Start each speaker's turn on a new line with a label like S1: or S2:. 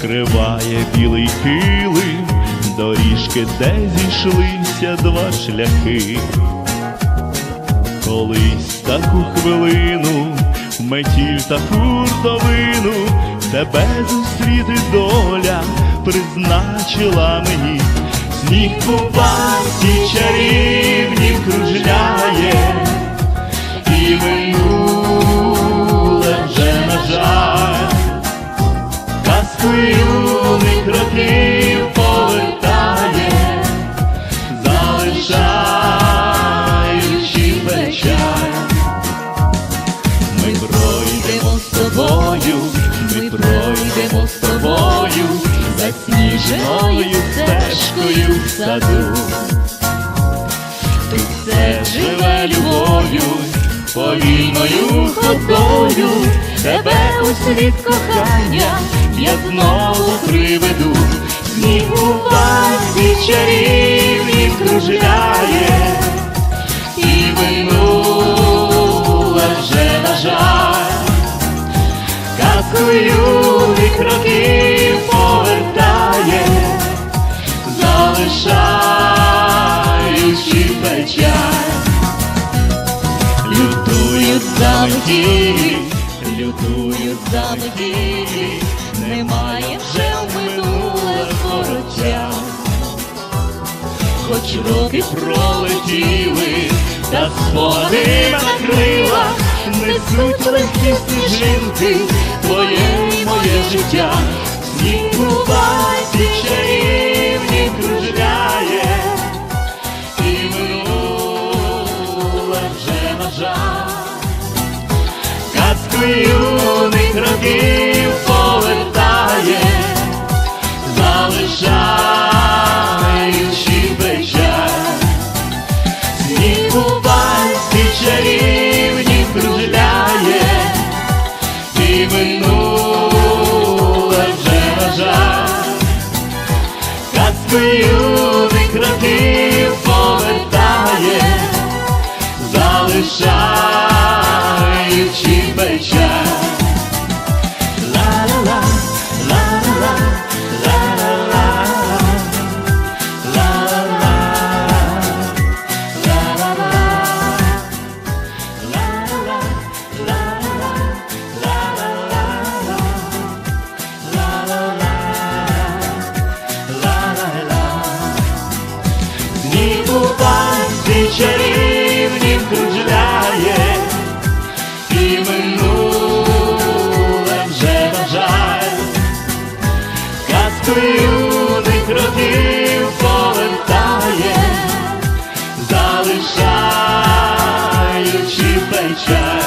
S1: вкриває білий килим, доріжки, де зійшлися два шляхи. Колись таку хвилину, метіль та хуртовину, тебе зустріти доля призначила мені, сніг у басі юних років повертає, залишаючи печаль. Ми пройдемо з тобою, ми пройдемо з тобою, засніженою стежкою в саду. Тут все живе любов'ю, повільною ходою, тебе у світ кохання, я знову приведу, сніг у вазі чарівні кружляє, і минуле вже на жаль, казку юних років повертає, залишаючи печаль, лютують за метілі, лютують за метілі, немає вже в минуле вороття. Хоч роки пролетіли, та спогади на крилах несуть легкі сніжинки, твоє і моє життя, сніг басі чарівні кружляє, і минуле вже на жаль, казку юних років юних років повертає, залишаючи Люди років повертає, залишаючи плеча.